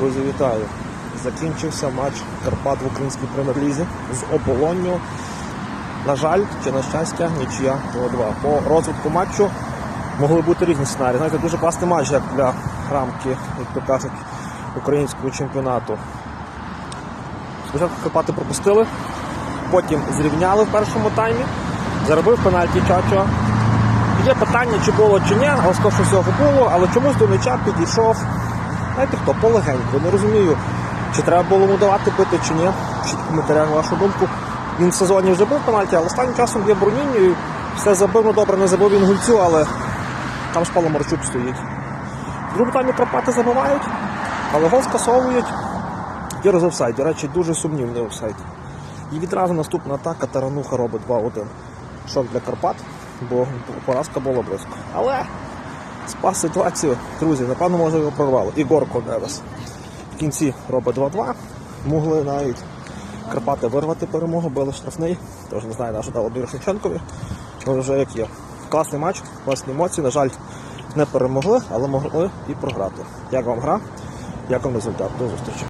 Друзі, вітаю! Закінчився матч Карпат в українській прем'єр-лізі з оболонню. На жаль, чи на щастя, нічия 2-2. По розвитку матчу могли бути різні сценарії. Знаєте, дуже класний матч як для рамки, як то кажуть, українського чемпіонату. Спочатку Карпати пропустили, потім зрівняли в першому таймі, заробив пенальті Чачо. Є питання, чи було чи ні, але скоріше всього було, але чомусь до м'яча підійшов. Знаєте хто, полегенько. Не розумію, чи треба було йому давати бити, чи ні. Пишіть в коментарях вашу думку. Він в сезоні вже бив пенальті, але останнім часом є бронінню все забив, ну добре, не забив він гульцю, але там ж Паламарчук стоїть. В другому таймі Карпати забивають, але гол скасовують. Є з офсайд. До речі, дуже сумнівний офсайд. І відразу наступна атака Тарануха робить 2-1. Шок для Карпат, бо поразка була близько. Але спас ситуацію, друзі, напевно, може його прорвало. І горко Невес. В кінці робить 2-2. Могли навіть Карпати вирвати перемогу, били штрафний. Тож не знаю, на що дало Шевченкові. Але вже як є. Класний матч, класні емоції. На жаль, не перемогли, але могли і програти. Як вам гра? Як вам результат? До зустрічі.